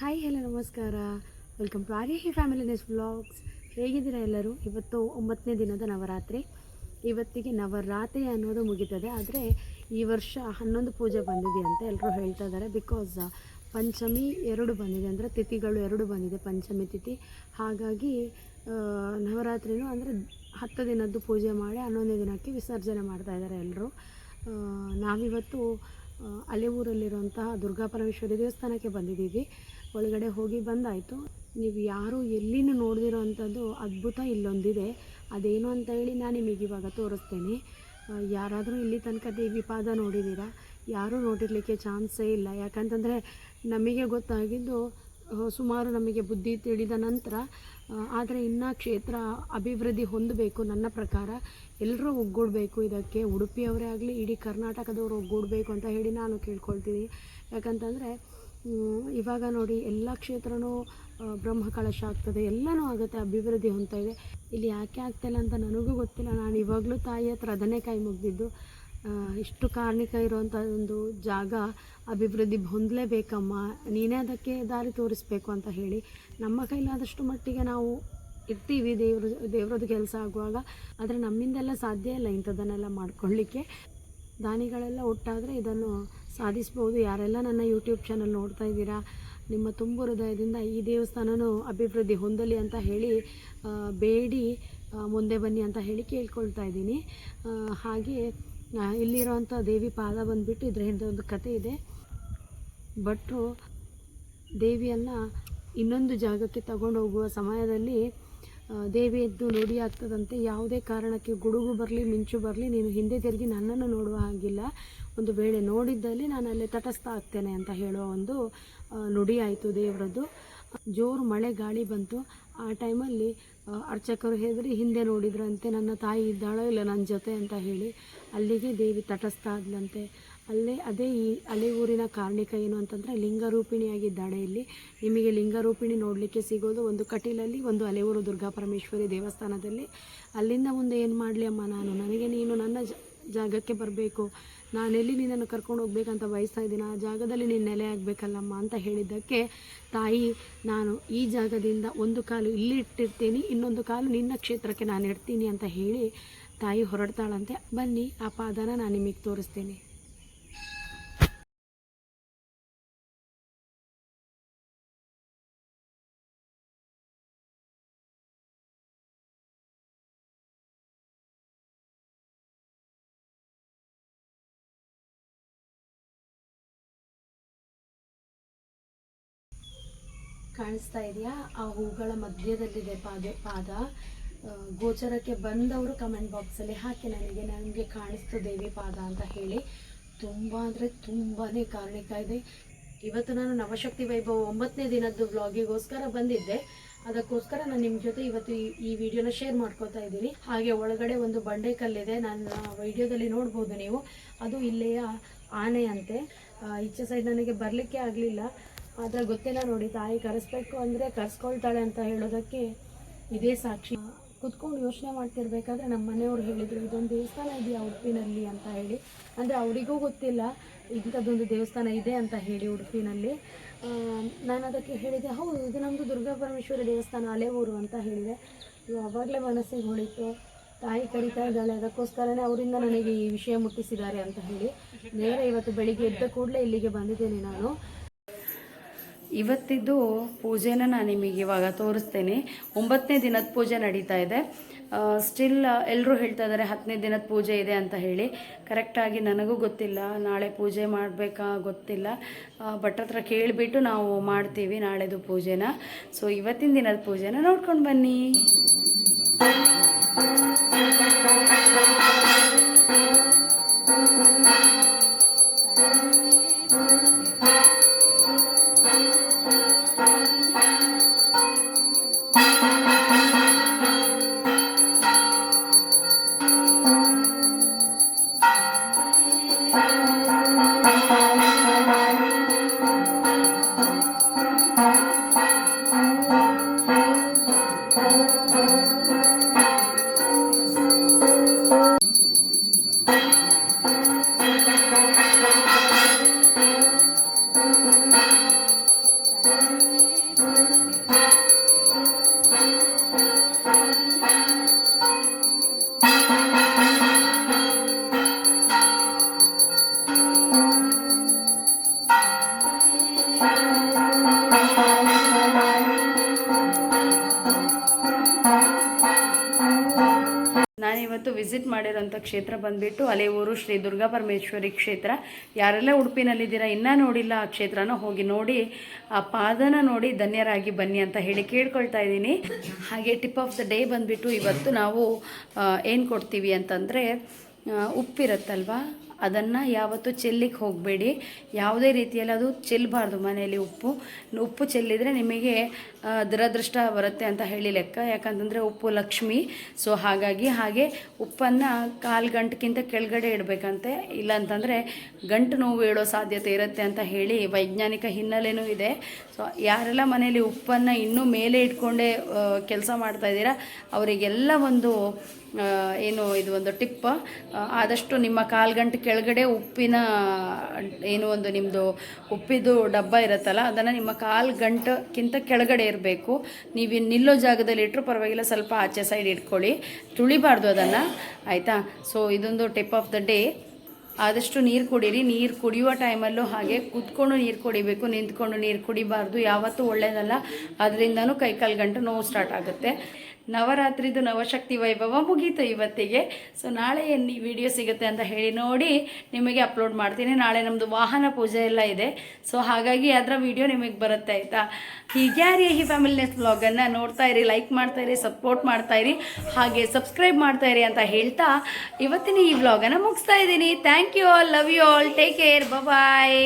Hi hello ನಮಸ್ಕಾರ. Welcome to Arya family Ness vlogs ಹೇಗಿದ್ದೀರಾ ಎಲ್ಲರೂ? ಇವತ್ತು ಒಂಬತ್ತನೇ ದಿನದ ನವರಾತ್ರಿ. ಇವತ್ತಿಗೆ ನವರಾತ್ರಿ ಅನ್ನೋದು ಮುಗೀತದೆ. ಆದರೆ ಈ ವರ್ಷ ಹನ್ನೊಂದು ಪೂಜೆ ಬಂದಿದೆ ಅಂತ ಎಲ್ಲರೂ ಹೇಳ್ತಾ ಇದ್ದಾರೆ. ಬಿಕಾಸ್ ಪಂಚಮಿ ಎರಡು ಬಂದಿದೆ ಅಂದರೆ ತಿಥಿಗಳು ಎರಡು ಬಂದಿದೆ, ಪಂಚಮಿ ತಿಥಿ. ಹಾಗಾಗಿ ನವರಾತ್ರಿನೂ ಅಂದರೆ ಹತ್ತು ದಿನದ್ದು ಪೂಜೆ ಮಾಡಿ ಹನ್ನೊಂದನೇ ದಿನಕ್ಕೆ ವಿಸರ್ಜನೆ ಮಾಡ್ತಾ ಇದ್ದಾರೆ ಎಲ್ಲರೂ ನಾವಿವತ್ತು ಅಲೆ ಊರಲ್ಲಿರುವಂತಹ ದುರ್ಗಾ ಪರಮೇಶ್ವರಿ ದೇವಸ್ಥಾನಕ್ಕೆ ಬಂದಿದ್ದೀವಿ. ಒಳಗಡೆ ಹೋಗಿ ಬಂದಾಯಿತು. ನೀವು ಯಾರು ಎಲ್ಲಿನೂ ನೋಡ್ದಿರೋ ಅಂಥದ್ದು ಅದ್ಭುತ ಇಲ್ಲೊಂದಿದೆ. ಅದೇನು ಅಂತ ಹೇಳಿ ನಾನು ನಿಮಗೆ ಇವಾಗ ತೋರಿಸ್ತೇನೆ. ಯಾರಾದರೂ ಇಲ್ಲಿ ತನಕ ದೇವಿ ಪಾದ ನೋಡಿದ್ದೀರಾ? ಯಾರೂ ನೋಡಿರಲಿಕ್ಕೆ ಚಾನ್ಸೇ ಇಲ್ಲ. ಯಾಕಂತಂದರೆ ನಮಗೆ ಗೊತ್ತಾಗಿದ್ದು ಸುಮಾರು ನಮಗೆ ಬುದ್ಧಿ ತಿಳಿದ ನಂತರ ಆದರೆ ಇನ್ನೂ ಕ್ಷೇತ್ರ ಅಭಿವೃದ್ಧಿ ಹೊಂದಬೇಕು ನನ್ನ ಪ್ರಕಾರ. ಎಲ್ಲರೂ ಒಗ್ಗೂಡಬೇಕು. ಇದಕ್ಕೆ ಉಡುಪಿಯವರೇ ಆಗಲಿ, ಇಡೀ ಕರ್ನಾಟಕದವರು ಒಗ್ಗೂಡಬೇಕು ಅಂತ ಹೇಳಿ ನಾನು ಕೇಳ್ಕೊಳ್ತೀನಿ. ಯಾಕಂತಂದರೆ ಇವಾಗ ನೋಡಿ ಎಲ್ಲ ಕ್ಷೇತ್ರನೂ ಆ, ಬ್ರಹ್ಮ ಕಳಶ ಆಗ್ತದೆ ಎಲ್ಲನೂ ಆಗುತ್ತೆ ಅಭಿವೃದ್ಧಿ ಹೊಂದ್ತಾ ಇದೆ. ಇಲ್ಲಿ ಯಾಕೆ ಆಗ್ತಾಯಿಲ್ಲ ಅಂತ ನನಗೂ ಗೊತ್ತಿಲ್ಲ. ನಾನು ಇವಾಗಲೂ ತಾಯಿ ಹತ್ರ ಅದನ್ನೇ ಕೈ ಮುಗಿದಿದ್ದು. ಇಷ್ಟು ಕಾರ್ಣಿಕ ಇರುವಂಥ ಒಂದು ಜಾಗ ಅಭಿವೃದ್ಧಿ ಹೊಂದಲೇಬೇಕಮ್ಮ. ನೀನೇ ಅದಕ್ಕೆ ದಾರಿ ತೋರಿಸ್ಬೇಕು ಅಂತ ಹೇಳಿ ನಮ್ಮ ಕೈಲಾದಷ್ಟು ಮಟ್ಟಿಗೆ ನಾವು ಇರ್ತೀವಿ ದೇವ್ರ ದೇವ್ರದ್ದು ಕೆಲಸ ಆಗುವಾಗ. ಆದರೆ ನಮ್ಮಿಂದೆಲ್ಲ ಸಾಧ್ಯ ಇಲ್ಲ ಇಂಥದ್ದನ್ನೆಲ್ಲ ಮಾಡ್ಕೊಳ್ಳಿಕ್ಕೆ. ದಾನಿಗಳೆಲ್ಲ ಒಟ್ಟಾದರೆ ಇದನ್ನು ಸಾಧಿಸ್ಬೋದು. ಯಾರೆಲ್ಲ ನನ್ನ ಯೂಟ್ಯೂಬ್ ಚಾನಲ್ ನೋಡ್ತಾ ಇದ್ದೀರಾ, ನಿಮ್ಮ ತುಂಬು ಹೃದಯದಿಂದ ಈ ದೇವಸ್ಥಾನನೂ ಅಭಿವೃದ್ಧಿ ಹೊಂದಲಿ ಅಂತ ಹೇಳಿ ಬೇಡಿ ಮುಂದೆ ಬನ್ನಿ ಅಂತ ಹೇಳಿ ಕೇಳ್ಕೊಳ್ತಾ ಇದ್ದೀನಿ. ಹಾಗೆ ಇಲ್ಲಿರೋವಂಥ ದೇವಿ ಪಾದ ಬಂದುಬಿಟ್ಟು ಇದರ ಹಿಂದೆ ಒಂದು ಕತೆ ಇದೆ. ಭಟ್ರು ದೇವಿಯನ್ನು ಇನ್ನೊಂದು ಜಾಗಕ್ಕೆ ತಗೊಂಡು ಹೋಗುವ ಸಮಯದಲ್ಲಿ ದೇವಿ ಎದ್ದು ನುಡಿ ಆಗ್ತದಂತೆ. ಯಾವುದೇ ಕಾರಣಕ್ಕೆ ಗುಡುಗು ಬರಲಿ, ಮಿಂಚು ಬರಲಿ, ನೀನು ಹಿಂದೆ ತಿರುಗಿ ನನ್ನನ್ನು ನೋಡುವ ಹಾಗಿಲ್ಲ. ಒಂದು ವೇಳೆ ನೋಡಿದ್ದಲ್ಲಿ ನಾನು ಅಲ್ಲೇ ತಟಸ್ಥ ಆಗ್ತೇನೆ ಅಂತ ಹೇಳುವ ಒಂದು ನುಡಿ ಆಯಿತು ದೇವರದ್ದು. ಜೋರು ಮಳೆ, ಗಾಳಿ ಬಂತು. ಆ ಟೈಮಲ್ಲಿ ಅರ್ಚಕರು ಹೆದರಿ ಹಿಂದೆ ನೋಡಿದ್ರಂತೆ, ನನ್ನ ತಾಯಿ ಇದ್ದಾಳೋ ಇಲ್ಲ ನನ್ನ ಜೊತೆ? ಅಂತ ಹೇಳಿ ಅಲ್ಲಿಗೆ ದೇವಿ ತಟಸ್ಥ ಆದ್ಲಂತೆ. ಅಲ್ಲೇ ಅದೇ ಈ ಅಲೆ ಊರಿನ ಕಾರ್ಣಿಕ ಏನು ಅಂತಂದರೆ ಲಿಂಗರೂಪಿಣಿಯಾಗಿದ್ದಾಳೆ ಇಲ್ಲಿ. ನಿಮಗೆ ಲಿಂಗರೂಪಿಣಿ ನೋಡಲಿಕ್ಕೆ ಸಿಗೋದು ಒಂದು ಕಟೀಲಲ್ಲಿ, ಒಂದು ಅಲೆಯೂರು ದುರ್ಗಾ ಪರಮೇಶ್ವರಿ ದೇವಸ್ಥಾನದಲ್ಲಿ. ಅಲ್ಲಿಂದ ಮುಂದೆ ಏನು ಮಾಡಲಿ ಅಮ್ಮ ನಾನು? ನನಗೆ ನೀನು ನನ್ನ ಜಾಗಕ್ಕೆ ಬರಬೇಕು. ನಾನೆಲ್ಲಿ ನಿನ್ನನ್ನು ಕರ್ಕೊಂಡು ಹೋಗ್ಬೇಕಂತ ಬಯಸ್ತಾ ಇದ್ದೀನಿ? ಆ ಜಾಗದಲ್ಲಿ ನೀನು ನೆಲೆ ಆಗಬೇಕಲ್ಲಮ್ಮ ಅಂತ ಹೇಳಿದ್ದಕ್ಕೆ ತಾಯಿ, ನಾನು ಈ ಜಾಗದಿಂದ ಒಂದು ಕಾಲು ಇಲ್ಲಿ ಇಟ್ಟಿರ್ತೀನಿ, ಇನ್ನೊಂದು ಕಾಲು ನಿನ್ನ ಕ್ಷೇತ್ರಕ್ಕೆ ನಾನು ಇಡ್ತೀನಿ ಅಂತ ಹೇಳಿ ತಾಯಿ ಹೊರಡ್ತಾಳಂತೆ. ಬನ್ನಿ, ಆ ಪಾದನ ನಾನು ನಿಮಗೆ ತೋರಿಸ್ತೀನಿ. ಕಾಣಿಸ್ತಾ ಇದೆಯಾ? ಆ ಹೂಗಳ ಮಧ್ಯದಲ್ಲಿದೆ ಪಾದ ಪಾದ. ಗೋಚರಕ್ಕೆ ಬಂದವರು ಕಮೆಂಟ್ ಬಾಕ್ಸಲ್ಲಿ ಹಾಕಿ ನನಗೆ ನನಗೆ ಕಾಣಿಸ್ತು ದೇವಿ ಪಾದ ಅಂತ ಹೇಳಿ. ತುಂಬ ಅಂದರೆ ತುಂಬಾ ಕಾರಣಿಕ ಇದೆ. ಇವತ್ತು ನಾನು ನವಶಕ್ತಿ ವೈಭವ ಒಂಬತ್ತನೇ ದಿನದ್ದು ಬ್ಲಾಗಿಗೋಸ್ಕರ ಬಂದಿದ್ದೆ. ಅದಕ್ಕೋಸ್ಕರ ನಾನು ನಿಮ್ಮ ಜೊತೆ ಇವತ್ತು ಈ ವಿಡಿಯೋನ ಶೇರ್ ಮಾಡ್ಕೊತಾ ಇದ್ದೀನಿ. ಹಾಗೆ ಒಳಗಡೆ ಒಂದು ಬಂಡೆ ಕಲ್ಲಿದೆ. ನನ್ನ ವಿಡಿಯೋದಲ್ಲಿ ನೋಡ್ಬೋದು ನೀವು. ಅದು ಇಲ್ಲಿಯ ಆನೆ ಅಂತೆ ಈಚೆ ಸೈಡ್ ನನಗೆ ಬರಲಿಕ್ಕೆ ಆಗಲಿಲ್ಲ. ಆದರೆ ಗೊತ್ತಿಲ್ಲ ನೋಡಿ, ತಾಯಿ ಕರೆಸ್ಬೇಕು ಅಂದರೆ ಕರೆಸ್ಕೊಳ್ತಾಳೆ ಅಂತ ಹೇಳೋದಕ್ಕೆ ಇದೇ ಸಾಕ್ಷಿ. ಕುತ್ಕೊಂಡು ಯೋಚನೆ ಮಾಡ್ತಿರ್ಬೇಕಾದ್ರೆ ನಮ್ಮ ಮನೆಯವ್ರು ಹೇಳಿದರು, ಇದೊಂದು ದೇವಸ್ಥಾನ ಇದೆಯಾ ಉಡುಪಿನಲ್ಲಿ? ಅಂತ ಹೇಳಿ. ಅಂದರೆ ಅವರಿಗೂ ಗೊತ್ತಿಲ್ಲ, ಇಂಥದ್ದೊಂದು ದೇವಸ್ಥಾನ ಇದೆ ಅಂತ ಹೇಳಿ ಉಡುಪಿನಲ್ಲಿ. ನಾನು ಅದಕ್ಕೆ ಹೇಳಿದೆ, ಹೌದು, ಇದು ನಮ್ಮದು ದುರ್ಗಾ ಪರಮೇಶ್ವರಿ ದೇವಸ್ಥಾನ ಊರು ಅಂತ ಹೇಳಿದೆ. ಆವಾಗಲೇ ಮನಸ್ಸಿಗೆ ಹೊಳಿತು. ತಾಯಿ ಕರಿತಾ ಇದ್ದಾಳೆ, ಅದಕ್ಕೋಸ್ಕರನೇ ಅವರಿಂದ ನನಗೆ ಈ ವಿಷಯ ಮುಟ್ಟಿಸಿದ್ದಾರೆ ಅಂತ ಹೇಳಿ. ನೇರ ಇವತ್ತು ಬೆಳಿಗ್ಗೆ ಎದ್ದ ಕೂಡಲೇ ಇಲ್ಲಿಗೆ ಬಂದಿದ್ದೇನೆ ನಾನು. ಇವತ್ತಿದ್ದು ಪೂಜೆನ ನಾನು ನಿಮಗೆ ಇವಾಗ ತೋರಿಸ್ತೇನೆ. ಒಂಬತ್ತನೇ ದಿನದ ಪೂಜೆ ನಡೀತಾ ಇದೆ. ಸ್ಟಿಲ್ ಎಲ್ಲರೂ ಹೇಳ್ತಾ ಇದ್ದಾರೆ ಹತ್ತನೇ ದಿನದ ಪೂಜೆ ಇದೆ ಅಂತ ಹೇಳಿ. ಕರೆಕ್ಟಾಗಿ ನನಗೂ ಗೊತ್ತಿಲ್ಲ. ನಾಳೆ ಪೂಜೆ ಮಾಡಬೇಕಾ ಗೊತ್ತಿಲ್ಲ. ಭಟ್ರ ಹತ್ರ ಕೇಳಿಬಿಟ್ಟು ನಾವು ಮಾಡ್ತೀವಿ ನಾಳೆದು ಪೂಜೆನ. ಸೊ ಇವತ್ತಿನ ದಿನದ ಪೂಜೆನ ನೋಡ್ಕೊಂಡು ಬನ್ನಿ. ನಾನಿವತ್ತು ವಿಸಿಟ್ ಮಾಡಿರೋಂಥ ಕ್ಷೇತ್ರ ಬಂದುಬಿಟ್ಟು ಊರು ಶ್ರೀ ದುರ್ಗಾ ಪರಮೇಶ್ವರಿ ಕ್ಷೇತ್ರ. ಯಾರೆಲ್ಲ ಉಡುಪಿನಲ್ಲಿದ್ದೀರಾ ಇನ್ನೂ ನೋಡಿಲ್ಲ ಆ ಕ್ಷೇತ್ರನ, ಹೋಗಿ ನೋಡಿ, ಆ ಪಾದನ ನೋಡಿ ಧನ್ಯರಾಗಿ ಬನ್ನಿ ಅಂತ ಹೇಳಿ ಕೇಳ್ಕೊಳ್ತಾ ಇದ್ದೀನಿ. ಹಾಗೆ ಟಿಪ್ ಆಫ್ ದ ಡೇ ಬಂದುಬಿಟ್ಟು ಇವತ್ತು ನಾವು ಏನು ಕೊಡ್ತೀವಿ ಅಂತಂದರೆ ಉಪ್ಪಿರುತ್ತಲ್ವಾ? ಅದನ್ನು ಯಾವತ್ತೂ ಚೆಲ್ಲಿಕ್ಕೆ ಹೋಗಬೇಡಿ. ಯಾವುದೇ ರೀತಿಯಲ್ಲಿ ಅದು ಚೆಲ್ಲಬಾರ್ದು ಮನೆಯಲ್ಲಿ ಉಪ್ಪು. ಉಪ್ಪು ಚೆಲ್ಲಿದರೆ ನಿಮಗೆ ದುರದೃಷ್ಟ ಬರುತ್ತೆ ಅಂತ ಹೇಳಿ ಲೆಕ್ಕ. ಯಾಕಂತಂದರೆ ಉಪ್ಪು ಲಕ್ಷ್ಮಿ. ಸೊ ಹಾಗಾಗಿ ಹಾಗೆ ಉಪ್ಪನ್ನು ಕಾಲು ಗಂಟಕ್ಕಿಂತ ಕೆಳಗಡೆ ಇಡಬೇಕಂತೆ. ಇಲ್ಲಾಂತಂದರೆ ಗಂಟು ನೋವು ಹೇಳೋ ಸಾಧ್ಯತೆ ಇರುತ್ತೆ ಅಂತ ಹೇಳಿ ವೈಜ್ಞಾನಿಕ ಹಿನ್ನೆಲೆನೂ ಇದೆ. ಸೊ ಯಾರೆಲ್ಲ ಮನೆಯಲ್ಲಿ ಉಪ್ಪನ್ನು ಇನ್ನೂ ಮೇಲೆ ಇಟ್ಕೊಂಡೇ ಕೆಲಸ ಮಾಡ್ತಾ ಇದ್ದೀರಾ, ಅವರಿಗೆಲ್ಲ ಒಂದು ಏನು ಇದು ಒಂದು ಟಿಪ್. ಆದಷ್ಟು ನಿಮ್ಮ ಕಾಲು ಗಂಟೆ ಕೆಳಗಡೆ ಉಪ್ಪಿನ, ಏನು ಒಂದು ನಿಮ್ಮದು ಉಪ್ಪಿದು ಡಬ್ಬ ಇರುತ್ತಲ್ಲ, ಅದನ್ನು ನಿಮ್ಮ ಕಾಲು ಗಂಟಕ್ಕಿಂತ ಕೆಳಗಡೆ ಇರಬೇಕು. ನೀವು ನಿಲ್ಲೋ ಜಾಗದಲ್ಲಿ ಇಟ್ಟರು ಪರವಾಗಿಲ್ಲ, ಸ್ವಲ್ಪ ಆಚೆ ಸೈಡ್ ಇಟ್ಕೊಳ್ಳಿ. ತುಳಿಬಾರ್ದು ಅದನ್ನು, ಆಯಿತಾ? ಸೊ ಇದೊಂದು ಟಿಪ್ ಆಫ್ ದ ಡೇ. ಆದಷ್ಟು ನೀರು ಕುಡೀರಿ. ನೀರು ಕುಡಿಯುವ ಟೈಮಲ್ಲೂ ಹಾಗೆ ಕುತ್ಕೊಂಡು ನೀರು ಕುಡಿಬೇಕು, ನಿಂತ್ಕೊಂಡು ನೀರು ಕುಡಿಬಾರ್ದು. ಯಾವತ್ತೂ ಒಳ್ಳೆಯದಲ್ಲ ಅದರಿಂದನೂ ಕೈಕಾಲು ಗಂಟು ನೋವು ಸ್ಟಾರ್ಟ್ ಆಗುತ್ತೆ. ನವರಾತ್ರಿದು ನವಶಕ್ತಿ ವೈಭವ ಮುಗೀತು ಇವತ್ತಿಗೆ. ಸೊ ನಾಳೆ ವಿಡಿಯೋ ಸಿಗುತ್ತೆ ಅಂತ ಹೇಳಿ ನೋಡಿ ನಿಮಗೆ ಅಪ್ಲೋಡ್ ಮಾಡ್ತೀನಿ. ನಾಳೆ ನಮ್ಮದು ವಾಹನ ಪೂಜೆ ಎಲ್ಲ ಇದೆ. ಸೊ ಹಾಗಾಗಿ ಅದರ ವಿಡಿಯೋ ನಿಮಗೆ ಬರುತ್ತೆ ಆಯಿತಾ? ಹೀಗ್ಯಾರಿ ಈ ಫ್ಯಾಮಿಲಿ ನೆಸ್ ಬ್ಲಾಗನ್ನು ನೋಡ್ತಾ ಇರಿ ಲೈಕ್ ಮಾಡ್ತಾ ಇರಿ ಸಪೋರ್ಟ್ ಮಾಡ್ತಾ ಇರಿ, ಹಾಗೆ ಸಬ್ಸ್ಕ್ರೈಬ್ ಮಾಡ್ತಾ ಇರಿ ಅಂತ ಹೇಳ್ತಾ ಇವತ್ತಿನ ಈ ವ್ಲಾಗನ್ನು ಮುಗಿಸ್ತಾ ಇದ್ದೀನಿ. Thank you all love you all take care bye